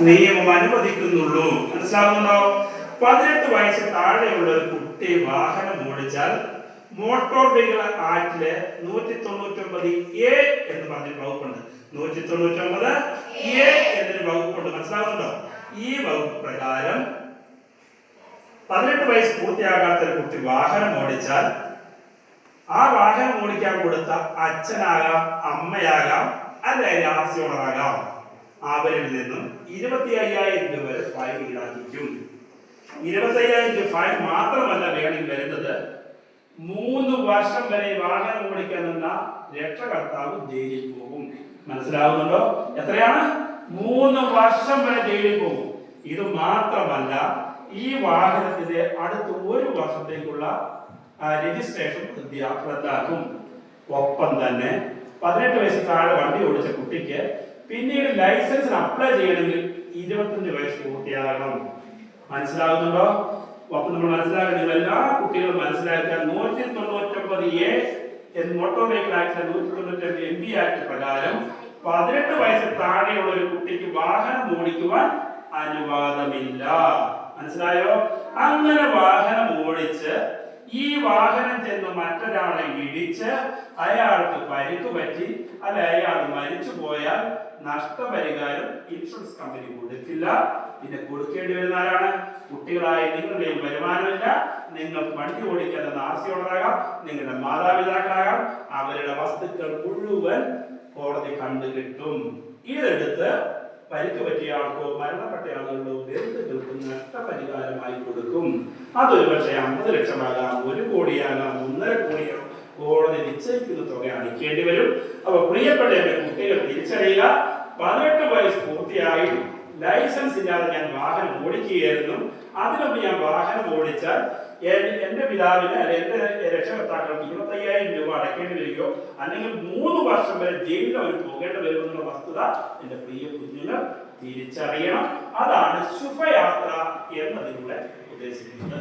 നിയമം അനുവദിക്കുന്നുള്ളൂ. മനസ്സിലാവുന്നുണ്ടോ? പതിനെട്ട് വയസ്സ് താഴെയുള്ള ഒരു കുട്ടി വാഹനം ഓടിച്ചാൽ മോട്ടോർ വെഹിക്കിൾ ആക്ടിൽ നൂറ്റി തൊണ്ണൂറ്റി ഒമ്പത് എ എന്ന് പറഞ്ഞ വകുപ്പുണ്ട്. നൂറ്റി തൊണ്ണൂറ്റി ഒമ്പത് എ എന്നൊരു വകുപ്പുണ്ട്. മനസ്സിലാവുന്നുണ്ടോ? ഈ വകുപ്പ് പ്രകാരം പതിനെട്ട് വയസ്സ് പൂർത്തിയാകാത്ത ഒരു കുട്ടി വാഹനം ഓടിച്ചാൽ ആ വാഹനം ഓടിക്കാൻ കൊടുത്ത അച്ഛനാകാം അമ്മയാകാം അല്ലെങ്കിൽ ആർ സി ഓണറാകാം അവരിൽ നിന്നും ഇരുപത്തി അയ്യായിരം രൂപ വരെ ഫൈൻ ഈടാക്കിക്കും. ഇരുപത്തി അയ്യായിരം രൂപ ഫൈൻ മാത്രമല്ല വേണമെങ്കിൽ വരുന്നത്. മൂന്ന് വർഷം വരെ വാഹനം ഓടിക്കാൻ നിന്ന രക്ഷകർത്താവ് ജയിലിൽ പോകും. മനസ്സിലാവുന്നുണ്ടോ? എത്രയാണ്? മൂന്ന് വർഷം വരെ ജയിലിൽ പോകും. ഇത് മാത്രമല്ല ഈ വാഹനത്തിന്റെ അടുത്ത ഒരു വർഷത്തേക്കുള്ള രജിസ്ട്രേഷൻ റദ്ദാക്കും ഒപ്പം തന്നെ പതിനെട്ട് വയസ്സ് താഴെ വണ്ടി ഓടിച്ച കുട്ടിക്ക് പിന്നീട് ലൈസൻസ് അപ്ലൈ ചെയ്യണമെങ്കിൽ ഇരുപത്തഞ്ച് വയസ്സ് പൂർത്തിയാകണം. മനസ്സിലാകുന്നുണ്ടോ? അപ്പൊ നമ്മൾ മനസ്സിലാക്കുക നിങ്ങൾ എല്ലാ കുട്ടികളും മനസ്സിലാക്കുക നൂറ്റി തൊണ്ണൂറ്റൊമ്പത് എ മോട്ടോർ വെഹിക്കിൾ ആക്ട് നൂറ്റി തൊണ്ണൂറ്റൊമ്പത് എം ബി ആക്ട് പ്രകാരം പതിനെട്ട് വയസ്സ് താഴെയുള്ള ഒരു കുട്ടിക്ക് വാഹനം ഓടിക്കുവാൻ അനുവാദമില്ല. മനസ്സിലായോ? അങ്ങനെ വാഹനം ഓടിച്ച് ഈ വാഹനം ചെന്ന് മറ്റൊരാളെ ഇടിച്ച് അയാൾക്ക് പരിക്ക് പറ്റി അല്ല അയാൾ മരിച്ചു പോയാൽ നഷ്ടപരിഹാരം ഇൻഷുറൻസ് കമ്പനി കൊടുക്കില്ല. പിന്നെ കൊടുക്കേണ്ടി വരുന്ന ആരാണ്? കുട്ടികളായ നിങ്ങളുടെയും വരുമാനമില്ല. നിങ്ങൾ വണ്ടി ഓടിക്കേണ്ട നാസിയോടാകാം നിങ്ങളുടെ മാതാപിതാക്കളാകാം. അവരുടെ വസ്തുക്കൾ മുഴുവൻ കോടതി കണ്ടു കിട്ടും ഇതെടുത്ത് പരിക്ക് പറ്റിയ ആൾക്കോ മരണപ്പെട്ട അതൊരു പക്ഷേ അമ്പത് ലക്ഷമാകാം ഒരു കോടിയാകാം ഒന്നര കോടിയാകാം. കോടതി നിശ്ചയിക്കുന്ന തുക അടിക്കേണ്ടി വരും. അപ്പൊ പ്രിയപ്പെട്ട എന്റെ കുട്ടികൾ തിരിച്ചറിയുക. പതിനെട്ട് വയസ്സ് പൂർത്തിയായി. ലൈസൻസ് ഇല്ലാതെ ഞാൻ വാഹനം ഓടിക്കുകയായിരുന്നു. അതിനൊന്ന് ഞാൻ വാഹനം ഓടിച്ചാൽ എന്റെ പിതാവിന് എന്റെ രക്ഷകർത്താക്കൾക്ക് ഇരുപത്തയ്യായിരം രൂപ അടയ്ക്കേണ്ടി വരികയോ അല്ലെങ്കിൽ മൂന്ന് വർഷം വരെ ജയിലിൽ അവർ പോകേണ്ടി വരുമെന്നുള്ള വസ്തുത എന്റെ പ്രിയ കുഞ്ഞുങ്ങൾ തിരിച്ചറിയണം. അതാണ് ശുഭയാത്ര എന്നതിലൂടെ பேசுகின்ற